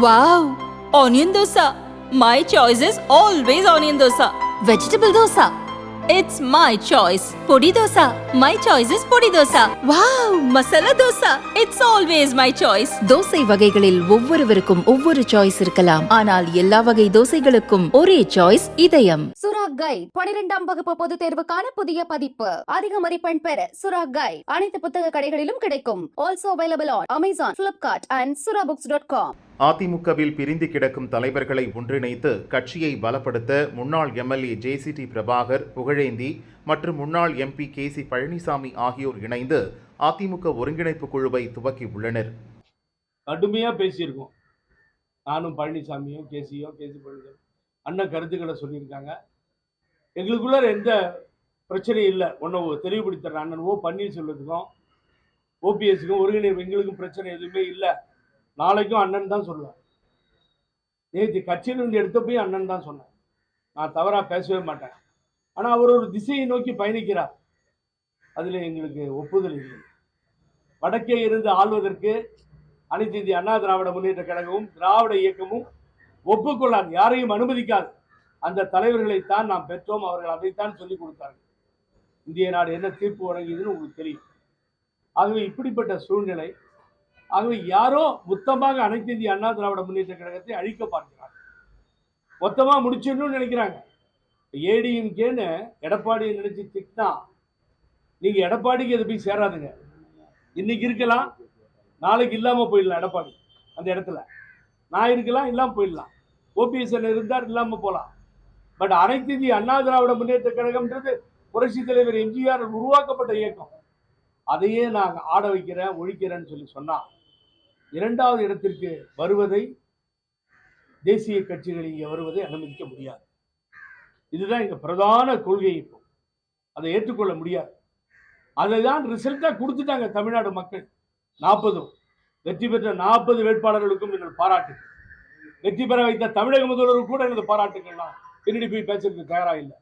Wow! Onion dosa. My choice is always onion dosa. Vegetable dosa. It's my choice. Podi dosa. My choice is podi dosa. Wow! Masala dosa. It's always my choice. Dosa வகைகளில் ஒவ்வொருவருக்கும் ஒவ்வொரு choice இருக்கலாம் ஆனால் எல்லா வகை தோசைகளுக்கும் ஒரே choice இதயம் சுரா கைட் பனிரெண்டாம் வகுப்பு பொதுத் தேர்வுக்கான புதிய பதிப்பு அதிக மதிப்பெண் பெற சுரா கைட் அனைத்து புத்தக கடைகளிலும் கிடைக்கும் also available on Amazon Flipkart and Sura books dot com அதிமுகவில் பிரிந்து கிடக்கும் தலைவர்களை ஒன்றிணைத்து கட்சியை பலப்படுத்த முன்னாள் எம்எல்ஏ ஜேசிடி பிரபாகர் புகழேந்தி மற்றும் முன்னாள் எம்பி கே சி பழனிசாமி ஆகியோர் இணைந்து அதிமுக ஒருங்கிணைப்பு குழுவை துவக்கி உள்ளனர். கடுமையாக பேசியிருக்கோம். நானும் பழனிசாமியும் கேசியும் கேசி பழனிசாமி அண்ணன் கருத்துக்களை சொல்லியிருக்காங்க. எங்களுக்குள்ள எந்த பிரச்சனையும் இல்லை. ஒன்று தெளிவுபடுத்துற அண்ணன் ஓ பன்னீர்செல்வத்துக்கும் ஓபிஎஸ்க்கும் ஒருங்கிணைப்பு எங்களுக்கும் பிரச்சனை எதுவுமே இல்லை. நாளைக்கும் அண்ணன் தான் சொல்லுவேன் நேற்று கட்சியிலிருந்து எடுத்தப்பையும் அண்ணன் தான் சொன்னேன் நான் தவறாக பேசவே மாட்டேன். ஆனால் அவர் ஒரு திசையை நோக்கி பயணிக்கிறார். அதில் எங்களுக்கு ஒப்புதல் இல்லை. வடக்கே இருந்து ஆள்வதற்கு அனைத்து இந்திய அண்ணா திராவிட முன்னேற்ற கழகமும் திராவிட இயக்கமும் ஒப்புக்கொள்ளாது. யாரையும் அனுமதிக்காது. அந்த தலைவர்களைத்தான் நாம் பெற்றோம். அவர்கள் அதைத்தான் சொல்லிக் கொடுத்தார்கள். இந்திய நாடு என்ன தீர்ப்பு வழங்கியதுன்னு உங்களுக்கு தெரியும். ஆகவே இப்படிப்பட்ட சூழ்நிலை ஆகவே யாரோ மொத்தமாக அனைத்து இந்திய அண்ணா திராவிட முன்னேற்ற கழகத்தை அழிக்க பார்க்கிறாங்க மொத்தமாக முடிச்சிடணும்னு நினைக்கிறாங்க. ஏடிஎம்கேன்னு எடப்பாடியை நினைச்சு திட்டினா நீங்கள் எடப்பாடிக்கு அதை போய் சேராதுங்க. இன்னைக்கு இருக்கலாம் நாளைக்கு இல்லாமல் போயிடலாம் எடப்பாடி அந்த இடத்துல. நான் இருக்கலாம் இல்லாமல் போயிடலாம். ஓபிஎஸ் இருந்தார் இல்லாமல் போகலாம் பட் அனைத்து இந்திய அண்ணா திராவிட முன்னேற்ற கழகம்ன்றது புரட்சி தலைவர் எம்ஜிஆர் உருவாக்கப்பட்ட இயக்கம். அதையே நான் ஆட வைக்கிறேன் ஒழிக்கிறேன்னு சொல்லி சொன்னான் இரண்டாவது இடத்திற்கு வருவதை தேசிய கட்சிகள் இங்கே வருவதை அனுமதிக்க முடியாது. இதுதான் எங்கள் பிரதான கொள்கை இப்போ. அதை ஏற்றுக்கொள்ள முடியாது. அதை தான் ரிசல்ட்டாக கொடுத்துட்டாங்க தமிழ்நாடு மக்கள். நாற்பதும். வெற்றி பெற்ற நாற்பது வேட்பாளர்களுக்கும் என்னோட பாராட்டு வெற்றி பெற வைத்த தமிழக முதல்வருக்கு கூட எனது பாராட்டுகள்லாம் பின்னாடி போய் பேசுறதுக்கு தயாராக இல்லை.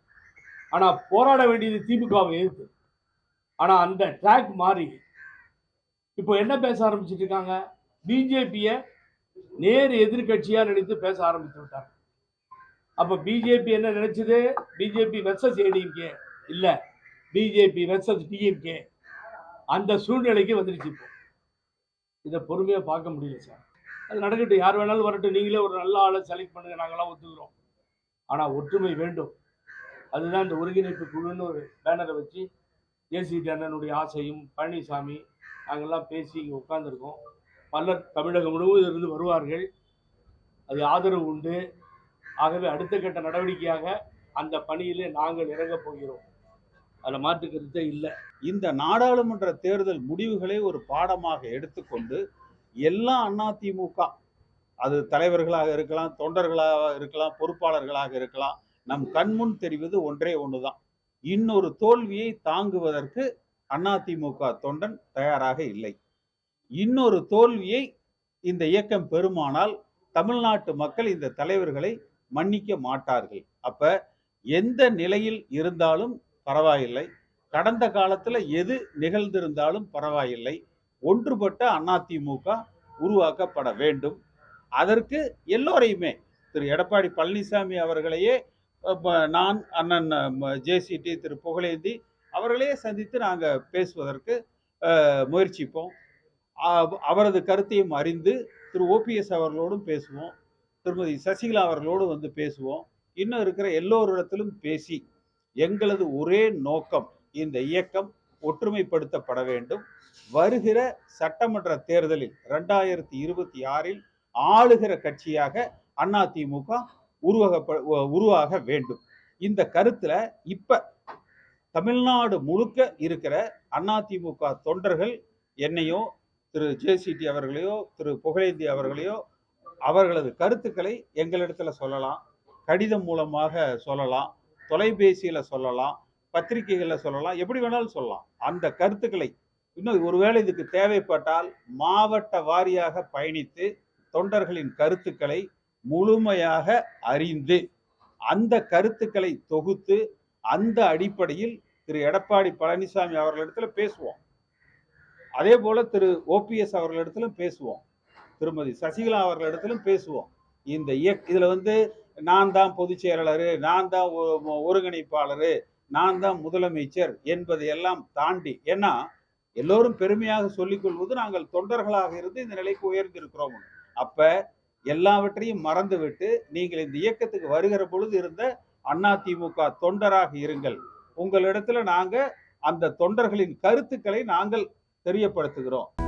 ஆனால் போராட வேண்டியது திமுகவை எதிர்த்து. ஆனால் அந்த ட்ராக் மாறி. இப்போ என்ன பேச ஆரம்பிச்சிட்டு இருக்காங்க? பிஜேபியை நேர் எதிர்கட்சியாக நினைத்து பேச ஆரம்பித்து விட்டாங்க அப்போ பிஜேபி என்ன நினைச்சது? பிஜேபி வெர்சஸ் ஏடிஎம்கே இல்லை பிஜேபி வெர்சஸ் டிஎம்கே அந்த சூழ்நிலைக்கு வந்துருச்சு இப்போ. இதை பொறுமையாக பார்க்க முடியல சார். அது நடக்கட்டும். யார் வேணாலும் வரட்டும். நீங்களே ஒரு நல்ல ஆளை செலக்ட் பண்ணுங்க. நாங்களாம் ஒத்துக்கிறோம். ஆனால் ஒற்றுமை வேண்டும். அதுதான் இந்த ஒருங்கிணைப்பு குழுன்னு ஒரு பேனரை வச்சு ஜேசி அண்ணனுடைய ஆசையும் பழனிசாமி நாங்கள்லாம் பேசி இங்கே உட்காந்துருக்கோம் பலர் தமிழகம் முழுவதும் இருந்து வருவார்கள். அது ஆதரவு உண்டு. ஆகவே அடுத்த கட்ட நடவடிக்கையாக அந்த பணியிலே நாங்கள் இறங்கப் போகிறோம். அதில் மாற்று கருத்தே இல்லை. இந்த நாடாளுமன்ற தேர்தல் முடிவுகளை ஒரு பாடமாக எடுத்துக்கொண்டு எல்லா அதிமுக அது தலைவர்களாக இருக்கலாம் தொண்டர்களாக இருக்கலாம் பொறுப்பாளர்களாக இருக்கலாம் நம் கண்முன் தெரிவது ஒன்றே ஒன்று தான் இன்னொரு தோல்வியை தாங்குவதற்கு அதிமுக தொண்டன் தயாராக இல்லை. இன்னொரு தோல்வியை இந்த இயக்கம் பெருமானால் தமிழ்நாட்டு மக்கள் இந்த தலைவர்களை மன்னிக்க மாட்டார்கள். அப்ப எந்த நிலையில் இருந்தாலும் பரவாயில்லை. கடந்த காலத்துல எது நிகழ்ந்திருந்தாலும் பரவாயில்லை. ஒன்றுபட்ட அதிமுக உருவாக்கப்பட வேண்டும். அதற்கு எல்லோரையுமே திரு எடப்பாடி பழனிசாமி அவர்களையே நான் அண்ணன் ஜேசிடி திரு புகழேந்தி அவர்களையே சந்தித்து நாங்கள் பேசுவதற்கு முயற்சிப்போம். அவரது கருத்தையும் அறிந்து திரு. ஓபிஎஸ் அவர்களோடும் பேசுவோம். திருமதி சசிகலா அவர்களோடும் வந்து பேசுவோம். இன்னும் இருக்கிற எல்லோரிடத்திலும் பேசி எங்களது ஒரே நோக்கம் இந்த இயக்கம் ஒற்றுமைப்படுத்தப்பட வேண்டும். வருகிற சட்டமன்ற தேர்தலில் ரெண்டாயிரத்தி இருபத்தி ஆறில் ஆளுகிற கட்சியாக அதிமுக உருவாகப்ப உருவாக வேண்டும். இந்த கருத்துல இப்ப தமிழ்நாடு முழுக்க இருக்கிற அதிமுக தொண்டர்கள் என்னையோ திரு ஜேசிடி அவர்களையோ திரு புகழேந்தி அவர்களையோ அவர்களது கருத்துக்களை எங்களிடத்துல சொல்லலாம். கடிதம் மூலமாக சொல்லலாம். தொலைபேசியில் சொல்லலாம். பத்திரிகைகளில் சொல்லலாம். எப்படி வேணாலும் சொல்லலாம். அந்த கருத்துக்களை இன்னும் ஒருவேளை இதுக்கு தேவைப்பட்டால் மாவட்ட வாரியாக பயணித்து தொண்டர்களின் கருத்துக்களை முழுமையாக அறிந்து அந்த கருத்துக்களை தொகுத்து அந்த அடிப்படையில் திரு எடப்பாடி பழனிசாமி அவர்களிடத்தில் பேசுவோம். அதே போல திரு ஓபிஎஸ் அவர்களிடத்திலும் பேசுவோம். திருமதி சசிகலா அவர்களிடத்திலும் பேசுவோம். இந்த இயக் இதுல வந்து நான் தான் பொதுச் செயலாளர் நான் தான் ஒருங்கிணைப்பாளர் நான் தான் முதலமைச்சர் என்பதையெல்லாம் தாண்டி ஏன்னா எல்லோரும் பெருமையாக சொல்லிக் கொள்வது நாங்கள் தொண்டர்களாக இருந்து இந்த நிலைக்கு உயர்ந்திருக்கிறோம். அப்ப எல்லாவற்றையும் மறந்துவிட்டு நீங்கள் இந்த இயக்கத்துக்கு வருகிற பொழுது இருந்த அதிமுக தொண்டராக இருங்கள். உங்களிடத்துல நாங்க அந்த தொண்டர்களின் கருத்துக்களை நாங்கள் தெரியப்படுத்துகிறோம்.